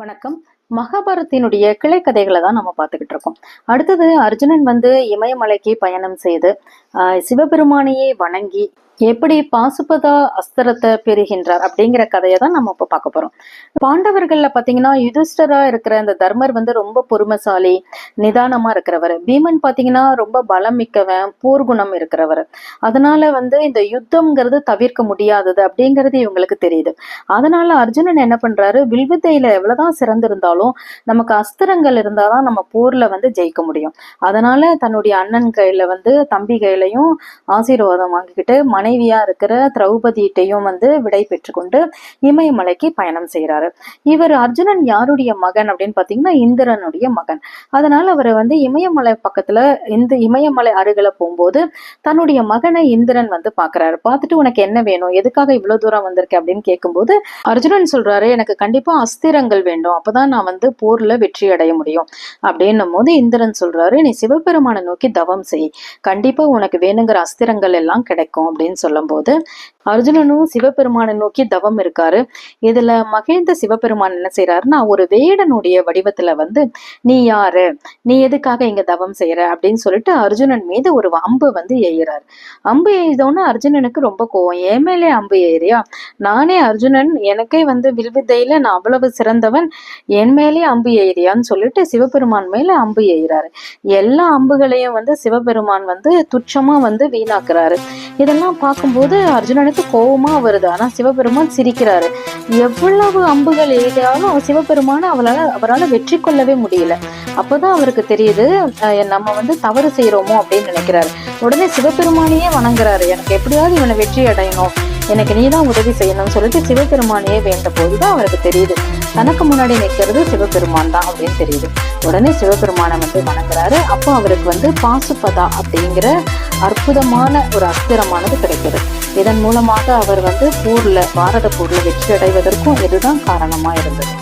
வணக்கம். மகாபாரத்தினுடைய கிளை கதைகளை தான் நம்ம பார்த்துக்கிட்டு இருக்கோம். அடுத்தது அர்ஜுனன் வந்து இமயமலைக்கு பயணம் செய்து சிவபெருமானையை சிவபெருமானையே வணங்கி எப்படி பாசுபதா அஸ்திரத்தை பெறுகின்றார் அப்படிங்கிற கதையை தான் நம்ம இப்போ பார்க்க போறோம். பாண்டவர்கள்ல பாத்தீங்கன்னா யுதிஷ்டரா இருக்கிற அந்த தர்மர் வந்து ரொம்ப பொறுமைசாலி நிதானமா இருக்கிறவர். பீமன் பாத்தீங்கன்னா ரொம்ப பலம் மிக்கவன் போர்க்குணம் இருக்கிறவர். அதனால வந்து இந்த யுத்தம்ங்கிறது தவிர்க்க முடியாதது அப்படிங்கிறது இவங்களுக்கு தெரியுது. அதனால அர்ஜுனன் என்ன பண்றாரு வில்வித்தையில எவ்வளவுதான் சிறந்திருந்தாலும் இருந்தாலும் நமக்கு அஸ்திரங்கள் இருந்தால் தான் நம்ம போரில் வந்து ஜெயிக்க முடியும். அதனால தன்னுடைய அண்ணன் கையில் வந்து தம்பி கையிலையும் ஆசீர்வாதம் வாங்கிக்கிட்டு மனைவியாக இருக்கிற திரௌபதியிட்டையும் வந்து விடை பெற்றுக்கொண்டு இமயமலைக்கு பயணம் செய்கிறாரு இவர் அர்ஜுனன் யாருடைய மகன் அப்படின்னு பார்த்தீங்கன்னா இந்திரனுடைய மகன். அதனால் அவர் வந்து இமயமலை பக்கத்தில் இந்த இமயமலை அருகில் போகும்போது தன்னுடைய மகனை இந்திரன் வந்து பார்க்குறாரு பார்த்துட்டு உனக்கு என்ன வேணும்? எதுக்காக இவ்வளோ தூரம் வந்திருக்கு? அப்படின்னு கேட்கும்போது அர்ஜுனன் சொல்கிறாரு எனக்கு கண்டிப்பாக அஸ்திரங்கள் வேண்டும். அப்போதான் நான் வந்து போர்ல வெற்றி அடைய முடியும். அப்படின்னும் போது இந்திரன் சொல்றாரு நீ சிவபெருமானை நோக்கி தவம் செய். கண்டிப்பா உனக்கு வேணுங்கிற அஸ்திரங்கள் எல்லாம் கிடைக்கும். அப்படின்னு சொல்லும் போது அர்ஜுனனும் சிவபெருமானை நோக்கி தவம் இருக்காரு. இதுல மகேந்திர சிவபெருமான் என்ன செய்யறாருன்னா ஒரு வேடனுடைய வடிவத்துல வந்து நீ யாரு? நீ எதுக்காக இங்க தவம் செய்யற அப்படின்னு சொல்லிட்டு அர்ஜுனன் மீது ஒரு அம்பு வந்து எய்கிறார் அம்பு எய்தோன்னு அர்ஜுனனுக்கு ரொம்ப கோவம். என் மேலே அம்பு ஏறியா? நானே அர்ஜுனன். எனக்கே வந்து வில்வித்தையில நான் அவ்வளவு சிறந்தவன். என் மேலே அம்பு ஏறியான்னு சொல்லிட்டு சிவபெருமான் மேல அம்பு எய்கிறாரு எல்லா அம்புகளையும் வந்து சிவபெருமான் வந்து துச்சமா வந்து வீணாக்குறாரு. இதெல்லாம் பார்க்கும்போது அர்ஜுனனுக்கு கோபமாக வருது. ஆனா சிவபெருமான் சிரிக்கிறாரு. எவ்வளவு அம்புகள் எய்தாலும் சிவபெருமான அவளால அவரால் வெற்றி கொள்ளவே முடியல. அப்போதான் அவருக்கு தெரியுது நம்ம வந்து தவறு செய்யறோமோ அப்படின்னு நினைக்கிறாரு. உடனே சிவபெருமானையே வணங்குறாரு. எனக்கு எப்படியாவது இவனை வெற்றி அடையணும். எனக்கு நீதான் உதவி செய்யணும்னு சொல்லிட்டு சிவபெருமானையே வேண்ட போதுதான் அவருக்கு தெரியுது. தனக்கு முன்னாடி நிற்கிறது சிவபெருமான் தான் அப்படின்னு தெரியுது. உடனே சிவபெருமானை வந்து வணங்குறாரு. அப்போ அவருக்கு வந்து பாசுபதா அப்படிங்கிற அற்புதமான ஒரு அஸ்திரமானது கிடைக்கிறது. இதன் மூலமாக அவர் வந்து போர்ல பாரத போர்ல வெற்றி அடைவதற்கும் இதுதான் காரணமா இருந்தது.